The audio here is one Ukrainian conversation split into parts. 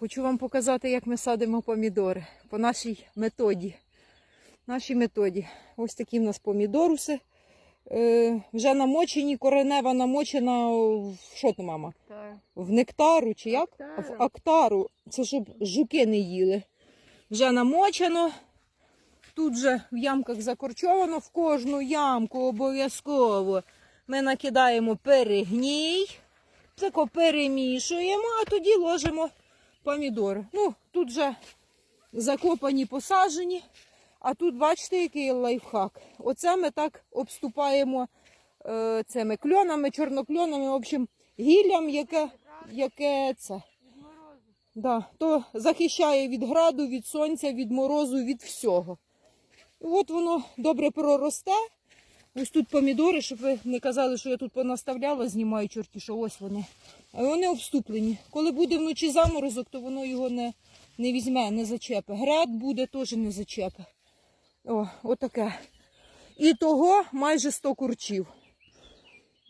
Хочу вам показати, як ми садимо помідори по нашій методі. Нашій методі. Ось такі в нас помідоруси. Е, вже намочені, коренева намочена в що то, мама? В нектару чи як? Актару. В актару. Це щоб жуки не їли. Вже намочено. Тут же в ямках закорчовано в кожну ямку обов'язково. Ми накидаємо перегній, тако перемішуємо, а тоді ложимо помідори. Ну, тут вже закопані, посаджені. А тут бачите, який лайфхак. Оце ми так обступаємо е, цими кльонами, чорнокльонами, в общем, гіллям, яке, яке це. Да, то захищає від граду, від сонця, від морозу, від всього. От воно добре проросте. Ось тут помідори, щоб ви не казали, що я тут понаставляла, знімаю чорті, що ось вони. А вони обступлені. Коли буде вночі заморозок, то воно його не, не візьме, не зачепе. Град буде, теж не зачепе. О, отаке. І того майже 100 курчів.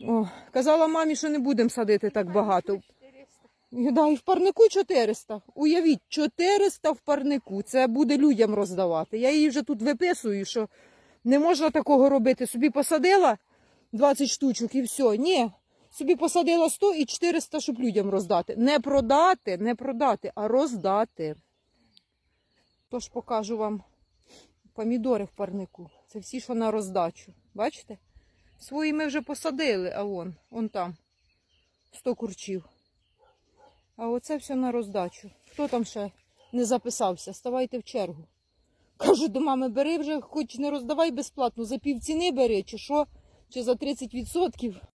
О, казала мамі, що не будемо садити так багато. Да, і в парнику 400. Уявіть, 400 в парнику. Це буде людям роздавати. Я її вже тут виписую, що не можна такого робити. Собі посадила 20 штучок і все. Ні. Собі посадила 100 і 400, щоб людям роздати. Не продати, не продати, а роздати. Тож покажу вам помідори в парнику. Це всі, що на роздачу. Бачите? Свої ми вже посадили, а вон, вон там. 100 курчів. А оце все на роздачу. Хто там ще не записався? Ставайте в чергу. Кажу до мами, бери вже, хоч не роздавай безплатно, за півціни бери, чи що, чи за 30%.